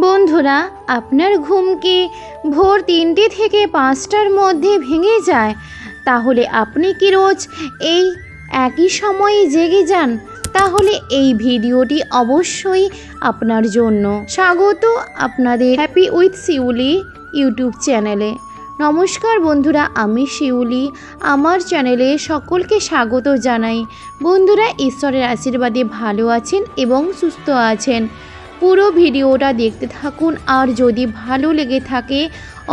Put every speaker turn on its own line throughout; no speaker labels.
বন্ধুরা, আপনার ঘুম কি ভোর তিনটে থেকে পাঁচটার মধ্যে ভেঙে যায়? তাহলে আপনি কি রোজ এই একই সময়ে জেগে যান? তাহলে এই ভিডিওটি অবশ্যই আপনার জন্য। স্বাগত আপনাদের হ্যাপি উইথ শিউলি ইউটিউব চ্যানেলে নমস্কার বন্ধুরা, আমি শিউলি। আমার চ্যানেলে সকলকে স্বাগত জানাই। বন্ধুরা, ঈশ্বরের আশীর্বাদে ভালো আছেন এবং সুস্থ আছেন। পুরো ভিডিওটা দেখতে থাকুন, আর যদি ভালো লেগে থাকে,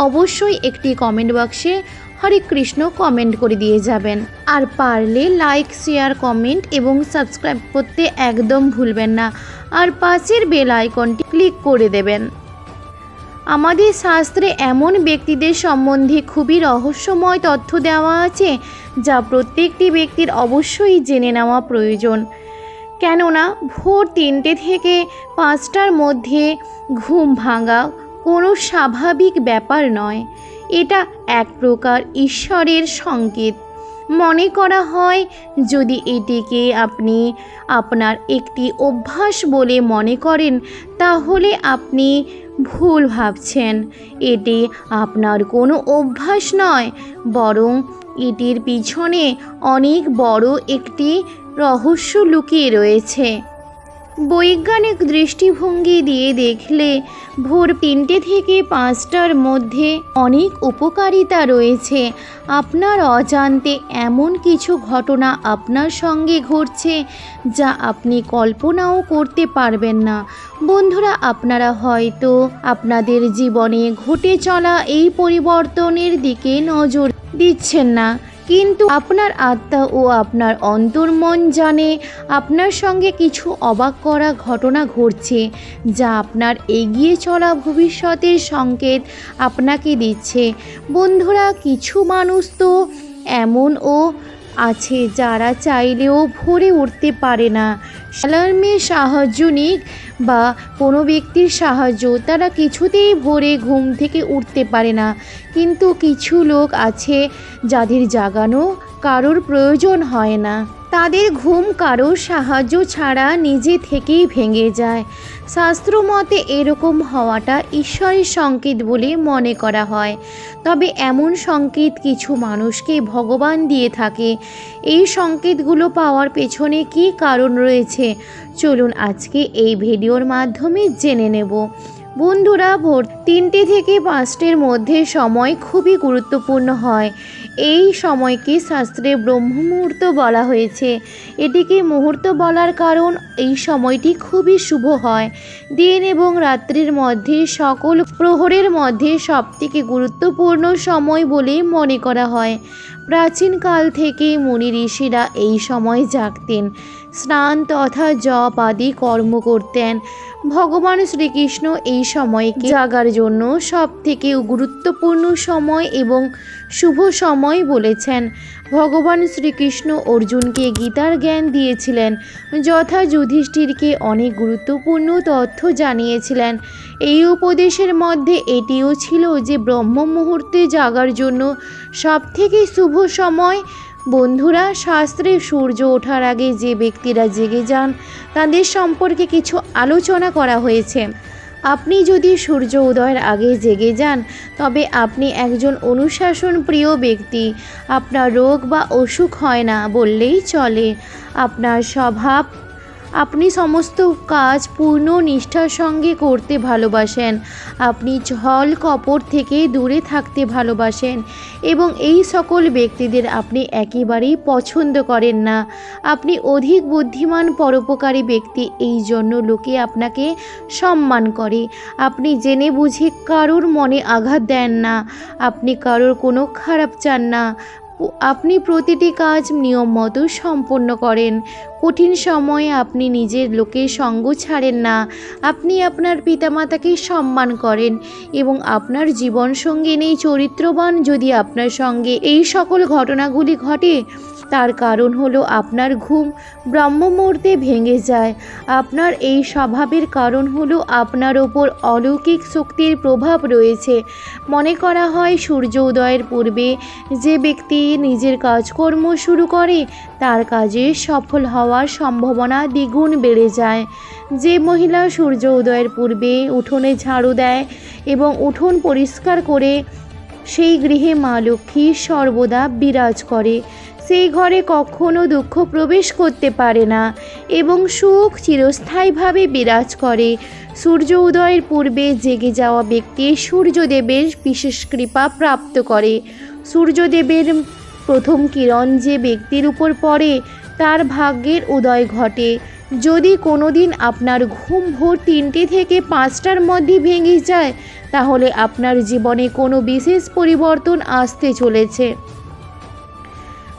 অবশ্যই একটি কমেন্ট বক্সে হরে কৃষ্ণ কমেন্ট করে দিয়ে যাবেন। আর পারলে লাইক শেয়ার কমেন্ট এবং সাবস্ক্রাইব করতে একদম ভুলবেন না। আর পাশের বেল আইকনটি ক্লিক করে দেবেন। আমাদের শাস্ত্রে এমন ব্যক্তিদের সম্বন্ধে খুবই রহস্যময় তথ্য দেওয়া আছে, যা প্রত্যেকটি ব্যক্তির অবশ্যই জেনে নেওয়া প্রয়োজন। কেননা ভোর তিনটে থেকে পাঁচটার মধ্যে ঘুম ভাঙা কোনো স্বাভাবিক ব্যাপার নয়। এটা এক প্রকার ঈশ্বরের সংকেত। মনে করা হয়, যদি এটিকে আপনি আপনার একটি অভ্যাস বলে মনে করেন, তাহলে আপনি ভুল ভাবছেন। এটি আপনার কোনো অভ্যাস নয়, বরং এটির পিছনে অনেক বড় একটি রহস্য লুকিয়ে রয়েছে। বৈজ্ঞানিক দৃষ্টিভঙ্গি দিয়ে দেখলে ভোর তিনটে থেকে পাঁচটার মধ্যে অনেক উপকারিতা রয়েছে। আপনার অজান্তে এমন কিছু ঘটনা আপনার সঙ্গে ঘটছে যা আপনি কল্পনাও করতে পারবেন না। বন্ধুরা, আপনারা হয়তো আপনাদের জীবনে ঘটে চলা এই পরিবর্তনের দিকে নজর দিচ্ছেন না। কিন্তু আপনার আত্মা ও আপনার অন্তর্মন জানে, আপনার সঙ্গে কিছু অবাক করা ঘটনা ঘটছে, যা আপনার এগিয়ে চলা ভবিষ্যতের সংকেত আপনাকে দিচ্ছে। বন্ধুরা, কিছু মানুষ তো এমনও আছে যারা চাইলেও ভরে উঠতে পারে না। অ্যালার্মের সাহায্য নিক বা কোনো ব্যক্তির সাহায্য তারা কিছুতেই ভরে ঘুম থেকে উঠতে পারে না। কিন্তু কিছু লোক আছে যাদের জাগানো কারোর প্রয়োজন হয় না। তাদের ঘুম কারোর সাহায্য ছাড়া নিজে থেকেই ভেঙে যায়। শাস্ত্র মতে এরকম হওয়াটা ঈশ্বরের সংকেত বলে মনে করা হয়। তবে এমন সংকেত কিছু মানুষকে ভগবান দিয়ে থাকে। এই সংকেতগুলো পাওয়ার পেছনে কী কারণ রয়েছে? চলুন আজকে এই ভিডিওর মাধ্যমে জেনে নেব। বন্ধুরা, ভোর তিনটে থেকে পাঁচটের মধ্যে সময় খুবই গুরুত্বপূর্ণ হয়। এই সময়কে শাস্ত্রে ব্রহ্ম মুহূর্ত বলা হয়েছে। এটিকে মুহূর্ত বলার কারণ এই সময়টি খুবই শুভ হয়। দিন এবং রাত্রির মধ্যে সকল প্রহরের মধ্যে সবথেকে গুরুত্বপূর্ণ সময় বলে মনে করা হয়। প্রাচীনকাল থেকে মুনি ঋষিরা এই সময় জাগতেন। স্নান তথা জপ আদি কর্ম করতেন। ভগবান শ্রীকৃষ্ণ এই সময়কে জাগার জন্য সব থেকে গুরুত্বপূর্ণ সময় এবং শুভ সময় বলেছেন। ভগবান শ্রীকৃষ্ণ অর্জুনকে গীতার জ্ঞান দিয়েছিলেন। যথা যুধিষ্ঠিরকে অনেক গুরুত্বপূর্ণ তথ্য জানিয়েছিলেন। এই উপদেশের মধ্যে এটিও ছিল যে ব্রহ্ম মুহূর্তে জাগার জন্য সবথেকে শুভ সময়। বন্ধুরা, শাস্ত্রে সূর্য ওঠার আগে যে ব্যক্তিরা জেগে যান, তাদের সম্পর্কে কিছু আলোচনা করা হয়েছে। আপনি যদি সূর্য উদয়ের আগে জেগে যান, তবে আপনি একজন অনুশাসন প্রিয় ব্যক্তি। আপনার রোগ বা অসুখ হয় না বললেই চলে। আপনার স্বভাব আপনি সমস্ত কাজ পূর্ণ নিষ্ঠার সঙ্গে করতে ভালোবাসেন। আপনি ছল কপট থেকে দূরে থাকতে ভালোবাসেন এবং এই সকল ব্যক্তিদের আপনি একেবারেই পছন্দ করেন না। আপনি অধিক বুদ্ধিমান, পরোপকারী ব্যক্তি, এই জন্য লোকে আপনাকে সম্মান করে। আপনি জেনে বুঝে কারোর মনে আঘাত দেন না। আপনি কারোর কোনো খারাপ চান না। আপনি প্রতিটি কাজ নিয়ম মতো সম্পন্ন করেন। কঠিন সময়ে আপনি নিজের লোকের সঙ্গ ছাড়েন না। আপনি আপনার পিতামাতাকে সম্মান করেন এবং আপনার জীবন সঙ্গী নেই চরিত্রবান যদি আপনার সঙ্গে এই সকল ঘটনাগুলি ঘটে তার কারণ হলো আপনার ঘুম ব্রহ্ম মুহূর্তে ভেঙে যায়। আপনার এই স্বভাবের কারণ হলো আপনার ওপর অলৌকিক শক্তির প্রভাব রয়েছে। মনে করা হয়, সূর্য উদয়ের পূর্বে যে ব্যক্তি নিজের কাজকর্ম শুরু করে, তার কাজে সফল হওয়ার সম্ভাবনা দ্বিগুণ বেড়ে যায়। যে মহিলা সূর্য উদয়ের পূর্বে উঠোনে ঝাড়ু দেয় এবং উঠোন পরিষ্কার করে সেই গৃহে মা লক্ষ্মী সর্বদা বিরাজ করে। সেই ঘরে কখনো দুঃখ প্রবেশ করতে পারে না এবং সুখ চিরস্থায়ীভাবে বিরাজ করে। সূর্য উদয়ের পূর্বে জেগে যাওয়া ব্যক্তি সূর্যদেবের বিশেষ কৃপা প্রাপ্ত করে। সূর্যদেবের প্রথম কিরণ যে ব্যক্তির উপর পড়ে, তার ভাগ্যের উদয় ঘটে। যদি কোনো দিন আপনার ঘুম ভোর তিনটে থেকে পাঁচটার মধ্যে ভেঙে যায়, তাহলে আপনার জীবনে কোনো বিশেষ পরিবর্তন আসতে চলেছে।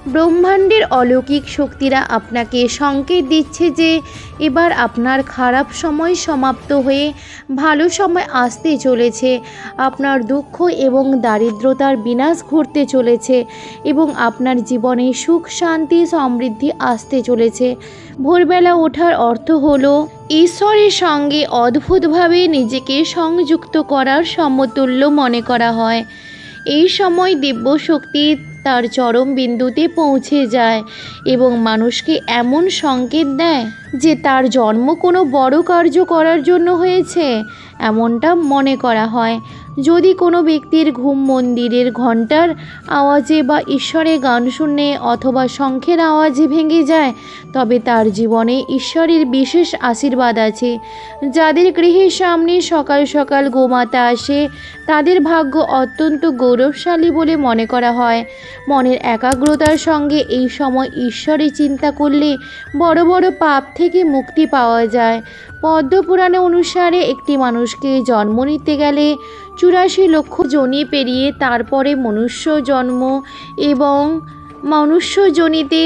ব্রহ্মাণ্ডের অলৌকিক শক্তিরা আপনাকে সংকেত দিচ্ছে যে এবার আপনার খারাপ সময় সমাপ্ত হয়ে ভালো সময় আসতে চলেছে। আপনার দুঃখ এবং দারিদ্রতার বিনাশ ঘটতে চলেছে এবং আপনার জীবনে সুখ, শান্তি, সমৃদ্ধি আসতে চলেছে। ভোরবেলা ওঠার অর্থ হলো, ঈশ্বরের সঙ্গে অদ্ভুতভাবে নিজেকে সংযুক্ত করার সমতুল্য মনে করা হয়। এই সময় দিব্য শক্তি তার চরম বিন্দুতে পৌঁছে যায় এবং মানুষকে এমন সংকেত দেয় যে তার জন্ম কোনো বড় কার্য করার জন্য হয়েছে, এমনটা মনে করা হয়। যদি কোনো ব্যক্তির ঘুম মন্দিরের ঘণ্টার আওয়াজে বা ঈশ্বরের গান শুনে অথবা শঙ্খের আওয়াজে ভেঙে যায়, তবে তার জীবনে ঈশ্বরের বিশেষ আশীর্বাদ আছে। যাদের গৃহের সামনে সকাল সকাল গোমাতা আসে, তাদের ভাগ্য অত্যন্ত গৌরবশালী বলে মনে করা হয়। মনের একাগ্রতার সঙ্গে এই সময় ঈশ্বরের চিন্তা করলে বড় বড় পাপ থেকে মুক্তি পাওয়া যায়। পদ্মপুরাণে অনুসারে একটি মানুষকে জন্ম নিতে গেলে চুরাশি লক্ষ জনি পেরিয়ে তারপরে মনুষ্য জন্ম এবং মনুষ্য জনিতে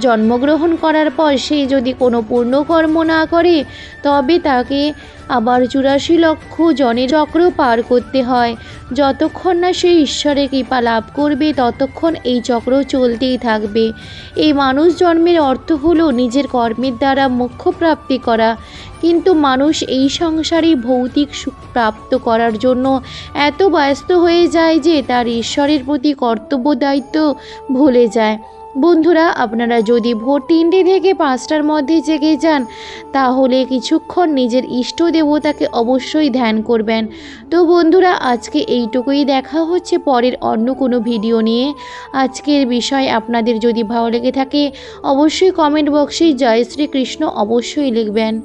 জন্মগ্রহণ করার পর সে যদি কোনো পূর্ণকর্ম না করে, তবে তাকে আবার চুরাশি লক্ষ জনের চক্র পার করতে হয়। যতক্ষণ না সে ঈশ্বরের কৃপা লাভ করবে, ততক্ষণ এই চক্র চলতেই থাকবে। এই মানুষ জন্মের অর্থ হলো নিজের কর্মের দ্বারা মোক্ষ প্রাপ্তি করা। কিন্তু মানুষ এই সংসারে ভৌতিক সুখ প্রাপ্ত করার জন্য এত ব্যস্ত হয়ে যায় যে তার ঈশ্বরের প্রতি কর্তব্য দায়িত্ব ভুলে যায়। বন্ধুরা, আপনারা যদি ভোর তিনটে থেকে পাঁচটার মধ্যে জেগে যান, তাহলে কিছুক্ষণ নিজের ইষ্ট দেবতাকে অবশ্যই ধ্যান করবেন। তো বন্ধুরা, আজকে এইটুকুই দেখা হচ্ছে। পরের অন্য কোনো ভিডিও নিয়ে। আজকের বিষয় আপনাদের যদি ভালো লেগে থাকে, অবশ্যই কমেন্ট বক্সে জয় শ্রীকৃষ্ণ অবশ্যই লিখবেন।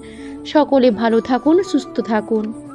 সকলে ভালো থাকুন, সুস্থ থাকুন।